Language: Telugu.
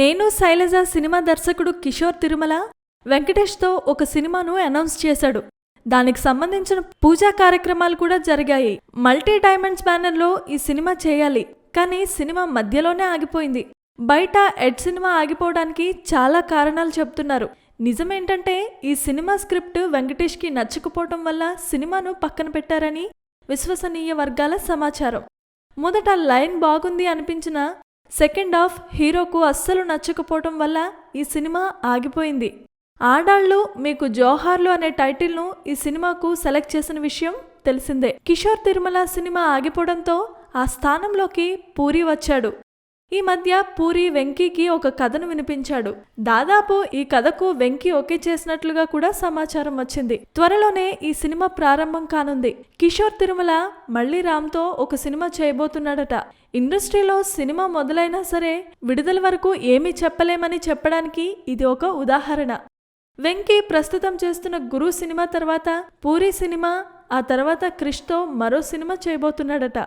నేను శైలజ సినిమా దర్శకుడు కిషోర్ తిరుమల వెంకటేష్తో ఒక సినిమాను అనౌన్స్ చేశాడు. దానికి సంబంధించిన పూజా కార్యక్రమాలు కూడా జరిగాయి. మల్టీ డైమండ్స్ బ్యానర్లో ఈ సినిమా చేయాలి. కానీ సినిమా మధ్యలోనే ఆగిపోయింది. బయట ఎడ్ సినిమా ఆగిపోవడానికి చాలా కారణాలు చెప్తున్నారు. నిజమేంటంటే ఈ సినిమా స్క్రిప్ట్ వెంకటేష్కి నచ్చకపోవటం వల్ల సినిమాను పక్కన పెట్టారని విశ్వసనీయ వర్గాల సమాచారం. మొదట లైన్ బాగుంది అనిపించిన సెకండ్ హాఫ్ హీరోకు అస్సలు నచ్చకపోవటం వల్ల ఈ సినిమా ఆగిపోయింది. ఆడాళ్ళు మీకు జోహార్లు అనే టైటిల్ను ఈ సినిమాకు సెలెక్ట్ చేసిన విషయం తెలిసిందే. కిషోర్ తిరుమల సినిమా ఆగిపోవడంతో ఆ స్థానంలోకి పూరి వచ్చాడు. ఈ మధ్య పూరి వెంకీకి ఒక కథను వినిపించాడు. దాదాపు ఈ కథకు వెంకీ ఓకే చేసినట్లుగా కూడా సమాచారం వచ్చింది. త్వరలోనే ఈ సినిమా ప్రారంభం కానుంది. కిషోర్ తిరుమల మళ్ళీ రామ్తో ఒక సినిమా చేయబోతున్నాడట. ఇండస్ట్రీలో సినిమా మొదలైనా సరే విడుదల వరకు ఏమీ చెప్పలేమని చెప్పడానికి ఇది ఒక ఉదాహరణ. వెంకీ ప్రస్తుతం చేస్తున్న గురు సినిమా తర్వాత పూరి సినిమా ఆ తర్వాత క్రిష్తో మరో సినిమా చేయబోతున్నాడట.